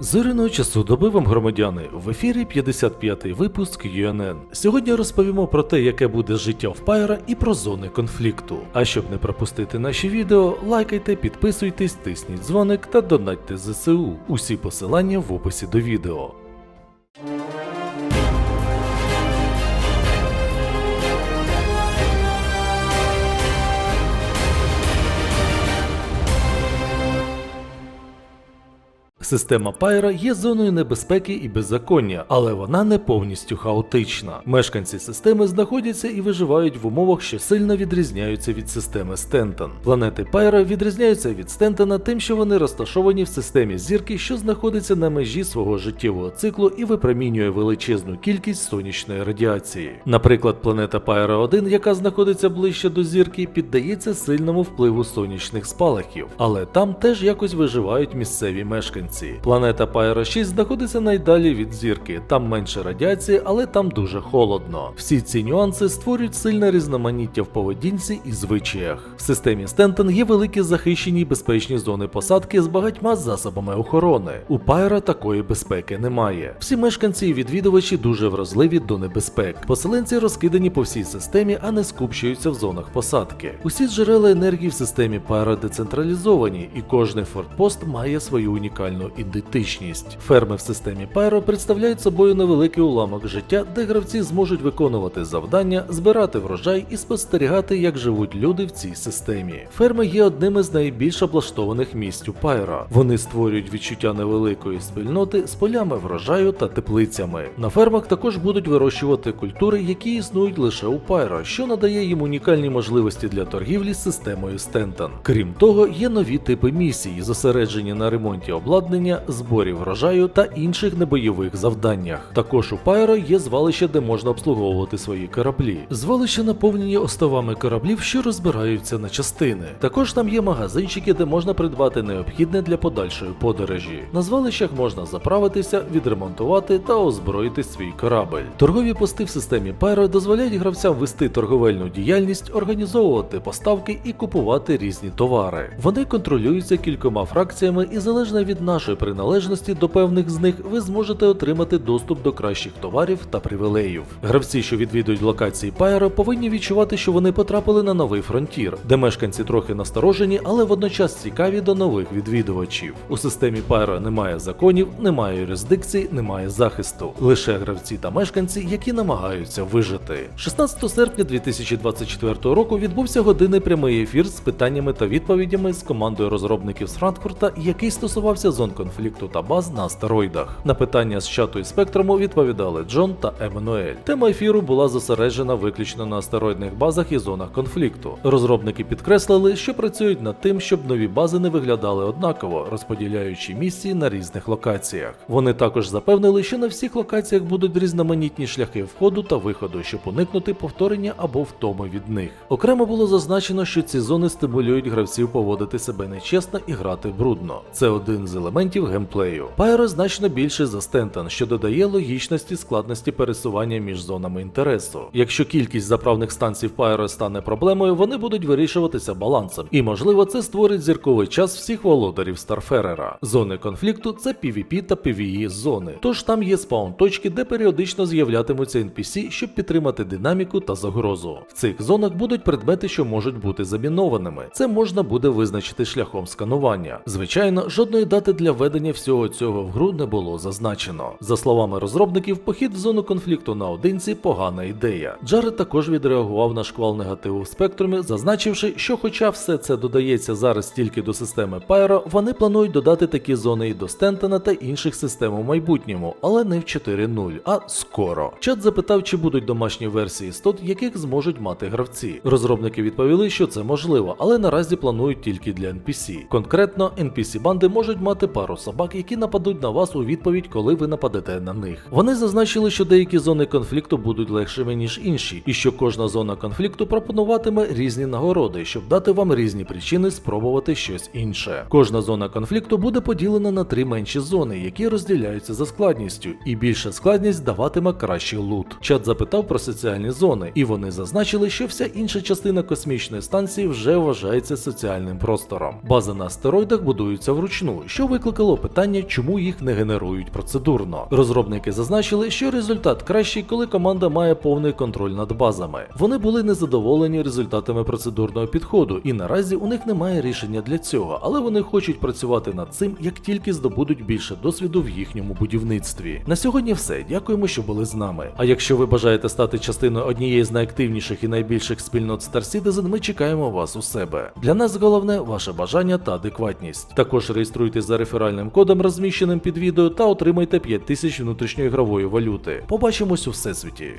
Зоряного часу доби вам громадяни в ефірі 55-й випуск UNN. Сьогодні розповімо про те, яке буде життя в Пайра і про зони конфлікту. А щоб не пропустити наші відео, лайкайте, підписуйтесь, тисніть дзвоник та донатьте ЗСУ. Усі посилання в описі до відео. Система Пайра є зоною небезпеки і беззаконня, але вона не повністю хаотична. Мешканці системи знаходяться і виживають в умовах, що сильно відрізняються від системи Стентон. Планети Пайра відрізняються від Стентона тим, що вони розташовані в системі зірки, що знаходиться на межі свого життєвого циклу і випромінює величезну кількість сонячної радіації. Наприклад, планета Пайра 1, яка знаходиться ближче до зірки, піддається сильному впливу сонячних спалахів, але там теж якось виживають місцеві мешканці. Планета Пайра 6 знаходиться найдалі від зірки, там менше радіації, але там дуже холодно. Всі ці нюанси створюють сильне різноманіття в поведінці і звичаях. В системі Стентон є великі захищені безпечні зони посадки з багатьма засобами охорони. У Пайра такої безпеки немає. Всі мешканці і відвідувачі дуже вразливі до небезпек. Поселенці розкидані по всій системі, а не скупчуються в зонах посадки. Усі джерела енергії в системі Пайра децентралізовані, і кожний фортпост має свою унікальну ідентичність. Ферми в системі Пайро представляють собою невеликий уламок життя, де гравці зможуть виконувати завдання, збирати врожай і спостерігати, як живуть люди в цій системі. Ферми є одним із найбільш облаштованих місць у Пайро. Вони створюють відчуття невеликої спільноти з полями врожаю та теплицями. На фермах також будуть вирощувати культури, які існують лише у Пайро, що надає їм унікальні можливості для торгівлі з системою Стентон. Крім того, є нові типи місій, зосереджені на ремонті обладнання, зборі врожаю та інших небойових завданнях. Також у Пайро є звалище, де можна обслуговувати свої кораблі. Звалища наповнені остовами кораблів, що розбираються на частини. Також там є магазинчики, де можна придбати необхідне для подальшої подорожі. На звалищах можна заправитися, відремонтувати та озброїти свій корабель. Торгові пости в системі Пайро дозволяють гравцям вести торговельну діяльність, організовувати поставки і купувати різні товари. Вони контролюються кількома фракціями і залежно від нашої приналежності до певних з них, ви зможете отримати доступ до кращих товарів та привілеїв. Гравці, що відвідують локації Пайро, повинні відчувати, що вони потрапили на новий фронтір, де мешканці трохи насторожені, але водночас цікаві до нових відвідувачів. У системі Пайро немає законів, немає юрисдикції, немає захисту. Лише гравці та мешканці, які намагаються вижити. 16 серпня 2024 року відбувся годинний прямий ефір з питаннями та відповідями з командою розробників з Франкфурта, який стосувався зон конфлікту та баз на астероїдах. На питання з чату і спектруму відповідали Джон та Еммануель. Тема ефіру була зосереджена виключно на астероїдних базах і зонах конфлікту. Розробники підкреслили, що працюють над тим, щоб нові бази не виглядали однаково, розподіляючи місії на різних локаціях. Вони також запевнили, що на всіх локаціях будуть різноманітні шляхи входу та виходу, щоб уникнути повторення або втоми від них. Окремо було зазначено, що ці зони стимулюють гравців поводити себе нечесно і грати брудно. Це один з елементів геймплею. Пайро значно більше за Стентон, що додає логічності складності пересування між зонами інтересу. Якщо кількість заправних станцій в Пайро стане проблемою, вони будуть вирішуватися балансом, і можливо це створить зірковий час всіх володарів Старферера. Зони конфлікту це PvP та PvE зони. Тож там є спаун точки, де періодично з'являтимуться NPC, щоб підтримати динаміку та загрозу. В цих зонах будуть предмети, що можуть бути замінованими. Це можна буде визначити шляхом сканування. Звичайно, жодної дати для введення всього цього в гру не було зазначено. За словами розробників, похід в зону конфлікту наодинці погана ідея. Джаред також відреагував на шквал негативу в спектрумі, зазначивши, що, хоча все це додається зараз тільки до системи Pyro, вони планують додати такі зони і до Стентона та інших систем у майбутньому, але не в 4.0, а скоро. Чат запитав, чи будуть домашні версії стот, яких зможуть мати гравці. Розробники відповіли, що це можливо, але наразі планують тільки для NPC. Конкретно, NPC банди можуть мати пару собак, які нападуть на вас у відповідь, коли ви нападете на них. Вони зазначили, що деякі зони конфлікту будуть легшими ніж інші, і що кожна зона конфлікту пропонуватиме різні нагороди, щоб дати вам різні причини спробувати щось інше. Кожна зона конфлікту буде поділена на три менші зони, які розділяються за складністю, і більша складність даватиме кращий лут. Чат запитав про соціальні зони, і вони зазначили, що вся інша частина космічної станції вже вважається соціальним простором. Бази на астероїдах будуються вручну, що викликає викликало питання, чому їх не генерують процедурно. Розробники зазначили, що результат кращий, коли команда має повний контроль над базами. Вони були незадоволені результатами процедурного підходу, і наразі у них немає рішення для цього, але вони хочуть працювати над цим, як тільки здобудуть більше досвіду в їхньому будівництві. На сьогодні все. Дякуємо, що були з нами. А якщо ви бажаєте стати частиною однієї з найактивніших і найбільших спільнот Star Citizen, ми чекаємо вас у себе. Для нас головне ваше бажання та адекватність. Також реєструйтесь за реферальним кодом, розміщеним під відео, та отримайте 5000 внутрішньоігрової валюти. Побачимось у всесвіті.